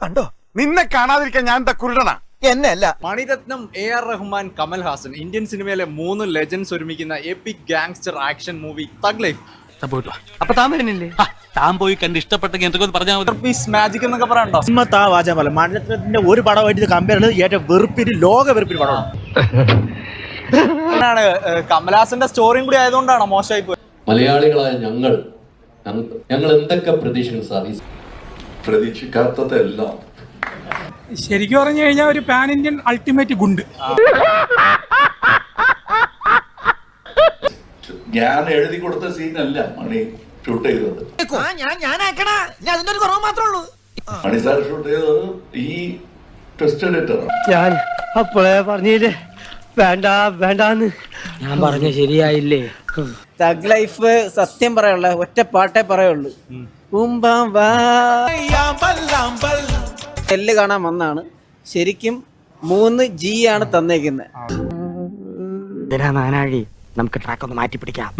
കണ്ടോ? നിന്നെ കാണാതിരിക്കാൻ ഞാൻ എന്താ കുരുടനാ? എന്നെ അല്ല Mani Ratnam A R Rahman Kamal Haasan Indian സിനിമയിലെ മൂന്ന് legends ഒരുമിക്കുന്ന epic gangster action movie thug life അപ്പൊ താൻ വരുന്നില്ലേ? താൻ പോയി കണ്ട് ഇഷ്ടപ്പെട്ടെങ്കിൽ എന്തൊക്കെ പറഞ്ഞാൽ മാജിക് എന്നൊക്കെ പറയണ്ടോ സിനിമത്താ വാചകമല്ല മണ്ഡലത്തിന്റെ ഒരു പടമായിട്ട് ഇത് കമ്പയർ ചെയ്യുന്നത് ഏറ്റവും വെറുപ്പിന് ലോക വെറുപ്പിന് പടമാണ് ആണ് കമൽഹാസന്റെ സ്റ്റോറിയും കൂടി ആയതുകൊണ്ടാണോ മോശമായി പോയത്? മലയാളികളായ ഞങ്ങൾ ഞങ്ങൾ എന്തൊക്കെ പ്രതീക്ഷിക്കുന്നു സാർ? പ്രതീക്ഷിക്കാത്തതെല്ലാം. ശരിക്കും പറഞ്ഞു കഴിഞ്ഞാൽ ഒരു പാൻ ഇന്ത്യൻ അൾട്ടിമേറ്റ് ഗുണ്ട്. ഞാൻ എഴുതി കൊടുത്ത സീനല്ല മണി ഷൂട്ട് ചെയ്തത്. ഞാൻ ഞാനാക്കണ ഞാൻ അതിന്റെ കുറവ് മാത്രമേ ഉള്ളൂ. മണി സാർ ഷൂട്ട് ചെയ്തത് ഈ ടെസ്റ്റ് എഡിറ്ററാണ് ഞാൻ അപ്പോഴേ പറഞ്ഞില്ലേ വേണ്ട വേണ്ടാന്ന്. ഞാൻ പറഞ്ഞ ശരിയായില്ലേ? തഗ് ലൈഫ് സത്യം പറയാനുള്ള ഒറ്റ പാട്ടേ പറയുള്ളൂ. എല്ല് കാണാൻ വന്നാണ്. ശരിക്കും മൂന്ന് ജി ആണ് തന്നേക്കുന്നത് നാനാഴി നമുക്ക് ട്രാക്ക് ഒന്ന് മാറ്റി പിടിക്കാം.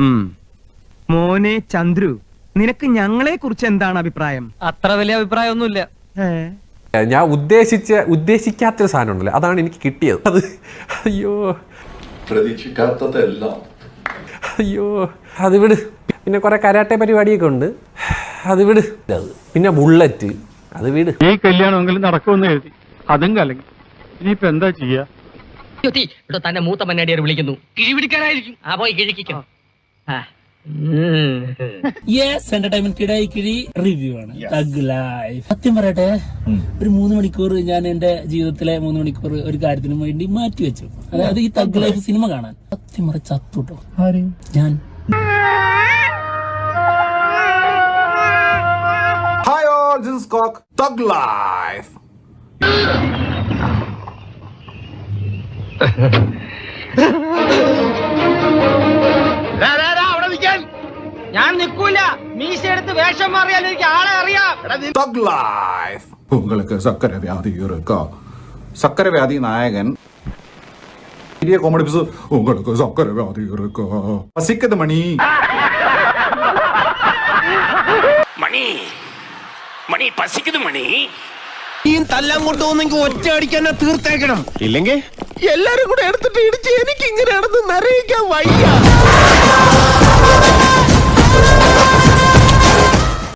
മോനെ ചന്ദ്രു നിനക്ക് ഞങ്ങളെ കുറിച്ച് എന്താണ് അഭിപ്രായം? അത്ര വലിയ അഭിപ്രായം ഒന്നുമില്ല ഞാൻ ഉദ്ദേശിച്ച ഉദ്ദേശിക്കാത്തൊരു സാധനം ഉണ്ടല്ലോ അതാണ് എനിക്ക് കിട്ടിയത്. അത് അയ്യോ. പ്രതീക്ഷിക്കാത്തതെല്ലാം അയ്യോ അത് വിട് പിന്നെ കുറെ കരാട്ടെ പരിപാടിയൊക്കെ ഉണ്ട്. അത് വിട് അത് പിന്നെ ബുള്ളറ്റ് അത് വിട്. ഈ കല്യാണമെങ്കിലും നടക്കുമെന്ന് എഴുതി അതും കലങ്ങി. ഇനിയിപ്പോ എന്താ ചെയ്യാ? ഇവിടെ തന്നെ മൂത്ത മന്നാടിയാർ വിളിക്കുന്നു. കിഴിപിടിക്കാനായിരിക്കും. ആ പോയി കിഴിക്കണം യെസ് എന്റർടൈൻമെന്റ് കിടായി കിഴി റിവ്യൂ ആണ്. തഗ് ലൈഫ് സത്യം പറയട്ടെ ഒരു മൂന്ന് മണിക്കൂർ ഞാൻ എന്റെ ജീവിതത്തിലെ മൂന്ന് മണിക്കൂർ ഒരു കാര്യത്തിന് വേണ്ടി മാറ്റി വെച്ചു. അതായത് ഈ തഗ് ലൈഫ് സിനിമ കാണാൻ. സത്യം പറ ചത്തുട്ടോ ഞാൻ. ഹായ് ഓൾ ദിസ് കോക്ക് തഗ് ലൈഫ് ഞാൻ വേഷം മാറിയാൽ എനിക്ക് ആളെ അറിയാം തഗ് ലൈഫ് உங்களுக்கு சக்கரை வியாதி இருக்கா சக்கரை வியாதி நாயகன் பெரிய காமெடி பீஸ் உங்களுக்கு சக்கரை வியாதி இருக்கா பசிக்குது மணி മണി മണി പസിക്കുന്നു മണി ഈ തല്ലാൻ കൊണ്ടുപോകുന്നെങ്കിൽ ഒറ്റ അടിക്കാൻ തീർത്തേക്കണം ഇല്ലെങ്കിൽ എല്ലാരും കൂടെ എടുത്തിട്ട് ഇടിച്ച് എനിക്ക് ഇങ്ങനെ നടന്ന് നിറയിക്കാൻ വയ്യ